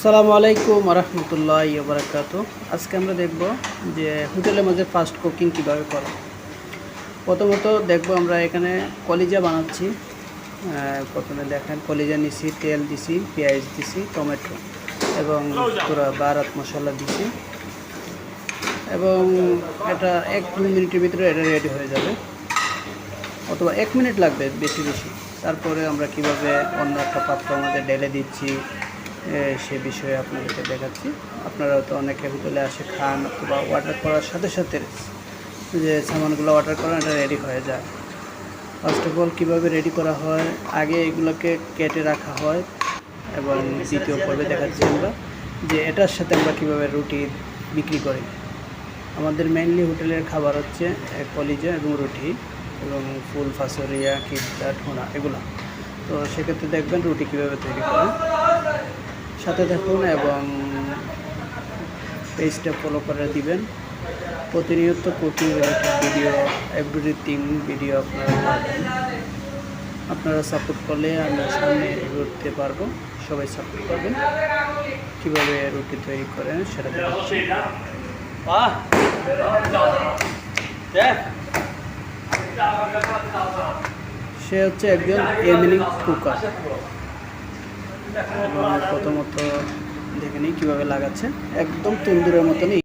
আসসালামু আলাইকুম রহমতুল্লাহ বারাকাতু আজকে আমরা দেখব যে হোটেলের মধ্যে ফাস্ট কুকিং কীভাবে করা প্রথমত দেখব আমরা এখানে কলিজা বানাচ্ছি। প্রথমে দেখেন, কলিজা নিছি, তেল দিছি, পেঁয়াজ দিছি, টমেটো এবং পুরো বারাত মশলা দিছি। এবং এটা এক দু মিনিটের ভিতরে এটা রেডি হয়ে যাবে। অথবা এক মিনিট লাগবে বেশি বেশি। তারপরে আমরা কীভাবে অন্য একটা পাত্র আমাদের ডেলে দিচ্ছি সে বিষয়ে আপনাদেরকে দেখাচ্ছি। আপনারা তো অনেকে হোটেলে আসে খান অথবা অর্ডার করার সাথে সাথে যে সামানগুলো অর্ডার করেন এটা রেডি হয়ে যায়। ফার্স্ট অফ অল কীভাবে রেডি করা হয়? আগে এগুলোকে কেটে রাখা হয়। এবং দ্বিতীয় পর্বে দেখাচ্ছি আমরা যে এটার সাথে আমরা কীভাবে রুটি বিক্রি করি। আমাদের মেইনলি হোটেলের খাবার হচ্ছে কলিজা এবং রুটি এবং ফুল ফাসরিয়া খিস্তা ঠোনা এগুলো। তো সেক্ষেত্রে দেখবেন রুটি কীভাবে তৈরি করে। সাথে থাকুন এবং পেজটা ফলো করে দিবেন। প্রতিনিয়ত cooking related video everything video আপনারা পাবেন। আপনারা সাপোর্ট করলে আমরা সামনে এগোতে পারব। সবাই সাপোর্ট করবেন। কীভাবে রুটি তৈরি করেন সেটা দেখাচ্ছি। সে হচ্ছে একজন এমিনিং কুকার। প্রথমত দেখে নিই কীভাবে লাগাচ্ছে। একদম তন্দুরের মতনই।